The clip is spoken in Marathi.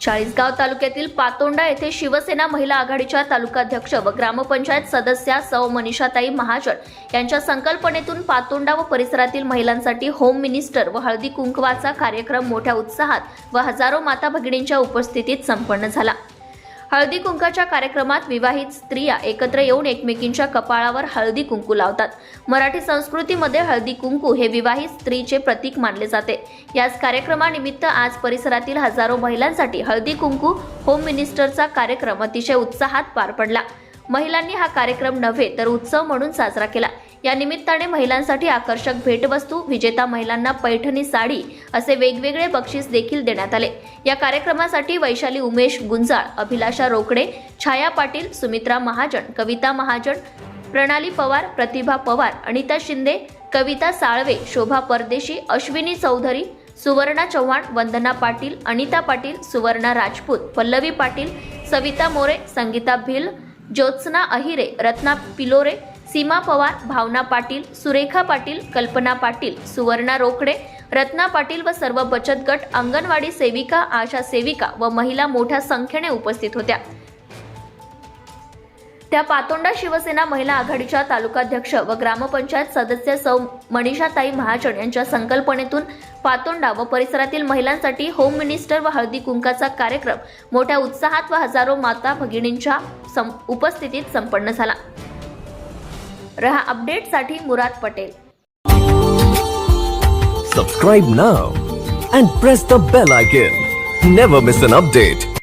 चाळीसगाव तालुक्यातील पातोंडा येथे शिवसेना महिला आघाडीच्या तालुकाध्यक्ष व ग्रामपंचायत सदस्या सौ मनीषाताई महाजन यांच्या संकल्पनेतून पातोंडा व परिसरातील महिलांसाठी होम मिनिस्टर व हळदी कुंकवाचा कार्यक्रम मोठ्या उत्साहात व हजारो माता भगिनींच्या उपस्थितीत संपन्न झाला. हळदी कुंकाच्या कार्यक्रमात विवाहित स्त्रिया एकत्र येऊन एकमेकींच्या कपाळावर हळदी कुंकू लावतात. मराठी संस्कृतीमध्ये हळदी कुंकू हे विवाहित स्त्रीचे प्रतीक मानले जाते. याच कार्यक्रमानिमित्त आज परिसरातील हजारो महिलांसाठी हळदी कुंकू होम मिनिस्टरचा कार्यक्रम अतिशय उत्साहात पार पडला. महिलांनी हा कार्यक्रम नव्हे तर उत्सव म्हणून साजरा केला. या निमित्ताने महिलांसाठी आकर्षक भेटवस्तू विजेता महिलांना पैठणी साडी असे वेगवेगळे बक्षीस देखील देण्यात आले. या कार्यक्रमासाठी वैशाली उमेश गुंजाळ अभिलाषा रोकडे छाया पाटील सुमित्रा महाजन कविता महाजन प्रणाली पवार प्रतिभा पवार अनिता शिंदे कविता साळवे शोभा परदेशी अश्विनी चौधरी सुवर्णा चव्हाण वंदना पाटील अनिता पाटील सुवर्णा राजपूत पल्लवी पाटील सविता मोरे संगीता भिल ज्योत्सना अहिरे रत्ना पिलोरे सीमा पवार भावना पाटील सुरेखा पाटील कल्पना पाटील सुवर्णा रोकडे रत्ना पाटील व सर्व बचत गट अंगणवाडी सेविका आशा सेविका व महिला मोठ्या संख्येने उपस्थित होत्या. त्या पातोंडा शिवसेना महिला आघाडीच्या तालुकाध्यक्ष व ग्रामपंचायत सदस्य सौ मनीषाताई महाजन यांच्या संकल्पनेतून पातोंडा व परिसरातील महिलांसाठी होम मिनिस्टर व हळदी कुंकाचा कार्यक्रम मोठ्या उत्साहात व हजारो माता भगिनींच्या सं- उपस्थितीत संपन्न झाला. रहा अपडेटसाठी मुराद Patel Subscribe now and press the bell icon. Never miss an update.